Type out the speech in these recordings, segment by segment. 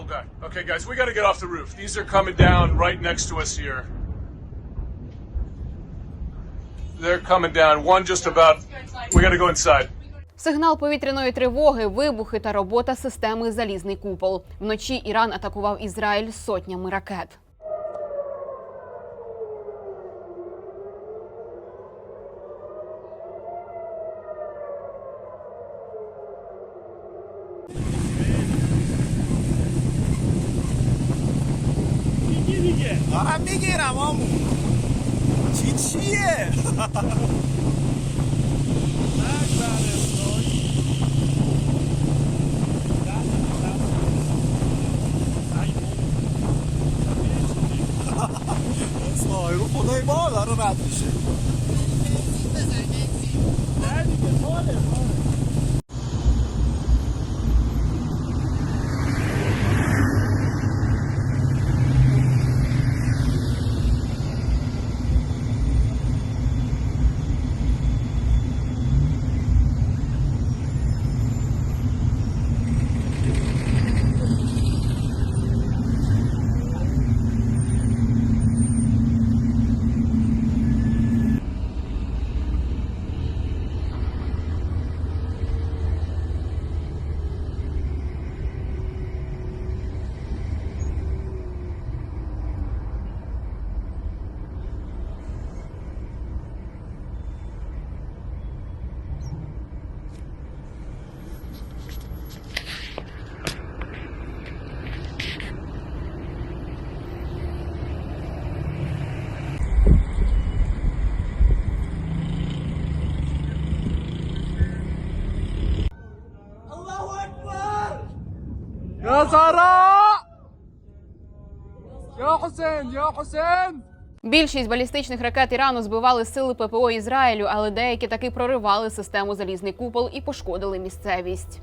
Okay. Okay, guys, we got to get off the roof. These are coming down right next to us here. They're coming down. One just about. We got to go inside. Сигнал повітряної тривоги, вибухи та робота системи Залізний купол. Вночі Іран атакував Ізраїль сотнями ракет. ハハハハ! يا زهراء يا حسين يا حسين Більшість балістичних ракет Ірану збивали сили ППО Ізраїлю, але деякі таки проривали систему Залізний купол і пошкодили місцевість.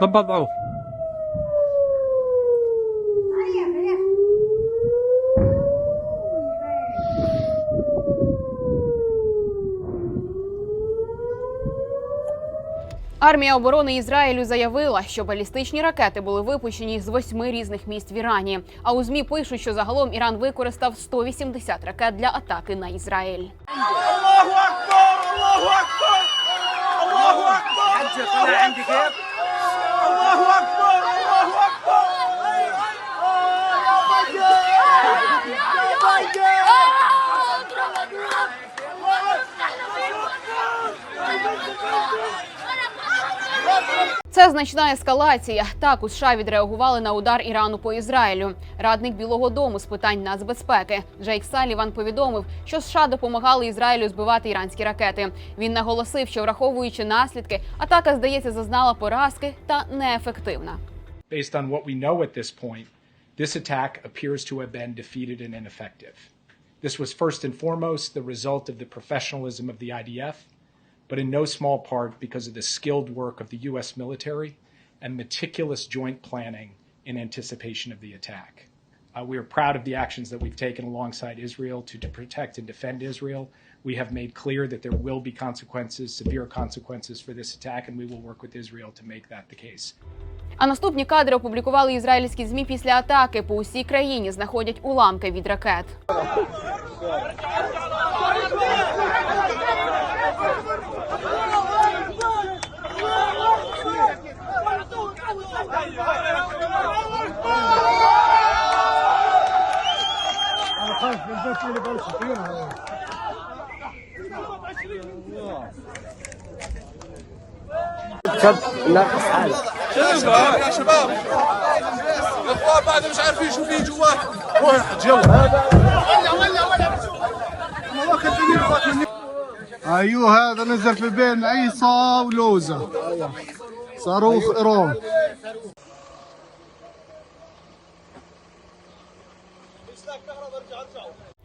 Добавляв. Армія оборони Ізраїлю заявила, що балістичні ракети були випущені з восьми різних місць в Ірані. А у змі пишуть, що загалом Іран використав 180 ракет для атаки на Ізраїль. Yeah! Це значна ескалація. Так у США відреагували на удар Ірану по Ізраїлю. Радник Білого Дому з питань нацбезпеки Джейк Саліван повідомив, що США допомагали Ізраїлю збивати іранські ракети. Він наголосив, що враховуючи наслідки, атака здається зазнала поразки та неефективна. based on what we know at this point, this attack appears to have been defeated and ineffective. This was first and foremost the result of the professionalism of the IDF, but in no small part because of the skilled work of the U.S. military and meticulous joint planning in anticipation of the attack. Uh, we are proud of the actions that we've taken alongside Israel to, to protect and defend Israel. We have made clear that there will be consequences, severe consequences for this attack, and we will work with Israel to make that the case. А наступні кадри опублікували ізраїльські змі після атаки. По усій країні знаходять уламки від ракет. اللي ناقص شوف يا شباب الكفار بعد مش عارفين شو في جوات واحد يلا ولا ولا ولا أيوه هذا نزل في بين عيسى ولوزة. صاروخ إيران.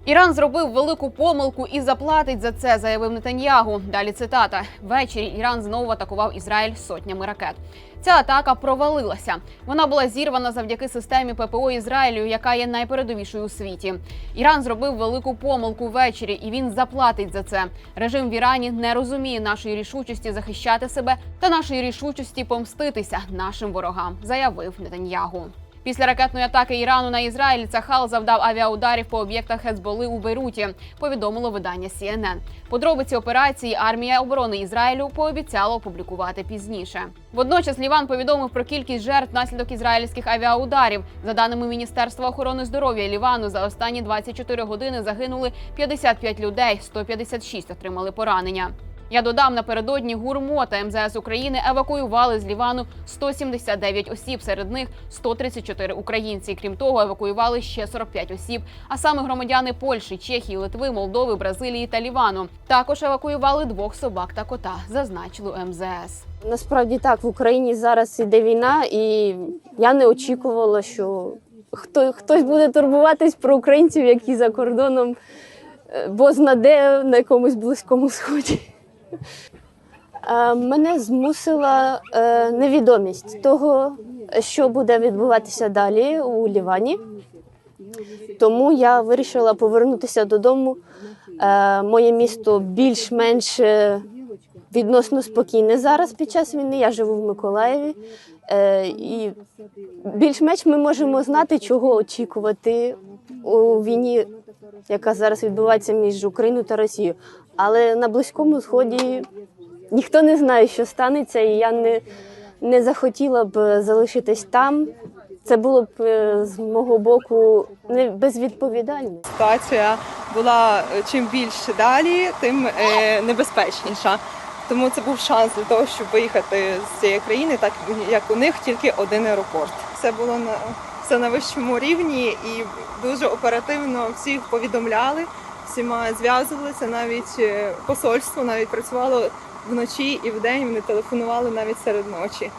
Іран зробив велику помилку і заплатить за це, заявив Нетаньягу. Далі цитата: ввечері Іран знову атакував Ізраїль сотнями ракет. Ця атака провалилася. Вона була зірвана завдяки системі ППО Ізраїлю, яка є найпередовішою у світі. Іран зробив велику помилку ввечері, і він заплатить за це. Режим в Ірані не розуміє нашої рішучості захищати себе та нашої рішучості помститися нашим ворогам, заявив Нетаньягу. Після ракетної атаки Ірану на Ізраїль Цахал завдав авіаударів по об'єктах Хезболи у Бейруті. Повідомило видання CNN. Подробиці операції армія оборони Ізраїлю пообіцяла опублікувати пізніше. Водночас Ліван повідомив про кількість жертв внаслідок ізраїльських авіаударів. За даними Міністерства охорони здоров'я Лівану, за останні 24 години загинули 55 людей, 156 отримали поранення. Я додам напередодні ГУРМО та МЗС України евакуювали з Лівану 179 осіб. Серед них 134 українці. Крім того, евакуювали ще 45 осіб. А саме громадяни Польщі, Чехії, Литви, Молдови, Бразилії та Лівану. Також евакуювали двох собак та кота. Зазначили МЗС. Насправді так, в Україні зараз іде війна, і я не очікувала, що хто, хтось буде турбуватись про українців, які за кордоном, е, бо знаде на якомусь близькому сході. Е, Мене змусила е, невідомість того, що буде відбуватися далі у Лівані. Тому я вирішила повернутися додому. Е, Моє місто більш-менш відносно спокійне зараз під час війни. Я живу в Миколаєві. І більш-менш ми можемо знати, чого очікувати у війні, яка зараз відбувається між Україною та Росією. Але на Близькому Сході ніхто не знає, що станеться, і я не, не захотіла б залишитись там. Це було б е, з мого боку не безвідповідально. ситуація була е, чим більше далі, тим е, небезпечніша. Тому це був шанс для того, щоб виїхати з цієї країни, так як у них тільки один аеропорт. Все було на все на вищому рівні і дуже оперативно всіх повідомляли, всіма зв'язувалися. Навіть е, посольство навіть працювало вночі і вдень. Вони телефонували навіть серед ночі,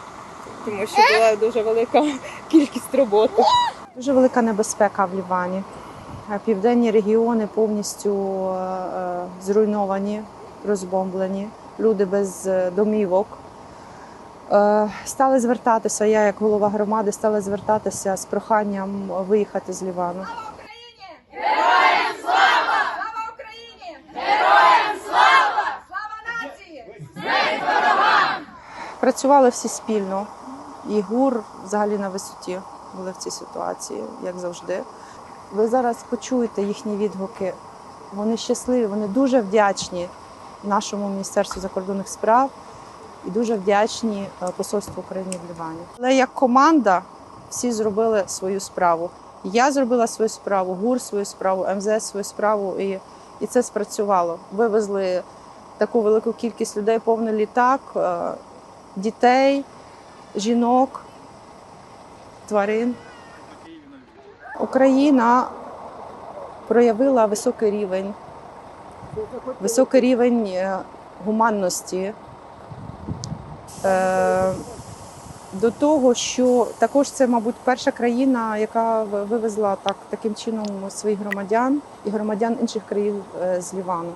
тому що була дуже велика кількість роботи. Дуже велика небезпека в Лівані. Е, Південні регіони повністю е, е, зруйновані, розбомблені, люди без е, домівок. Е, Стали звертатися, я як голова громади стала звертатися з проханням виїхати з Лівану. Працювали всі спільно, і ГУР взагалі на висоті були в цій ситуації, як завжди. Ви зараз почуєте їхні відгуки. Вони щасливі, вони дуже вдячні нашому Міністерству закордонних справ і дуже вдячні е, посольству України в Лівані. Але як команда всі зробили свою справу. Я зробила свою справу, ГУР свою справу, МЗС свою справу, і, і це спрацювало. Вивезли таку велику кількість людей, повний літак, е, дітей, жінок, тварин. Україна проявила високий рівень, високий рівень е, гуманності. Е, До того, що також це, мабуть, перша країна, яка вивезла так, таким чином своїх громадян і громадян інших країн е, з Лівану.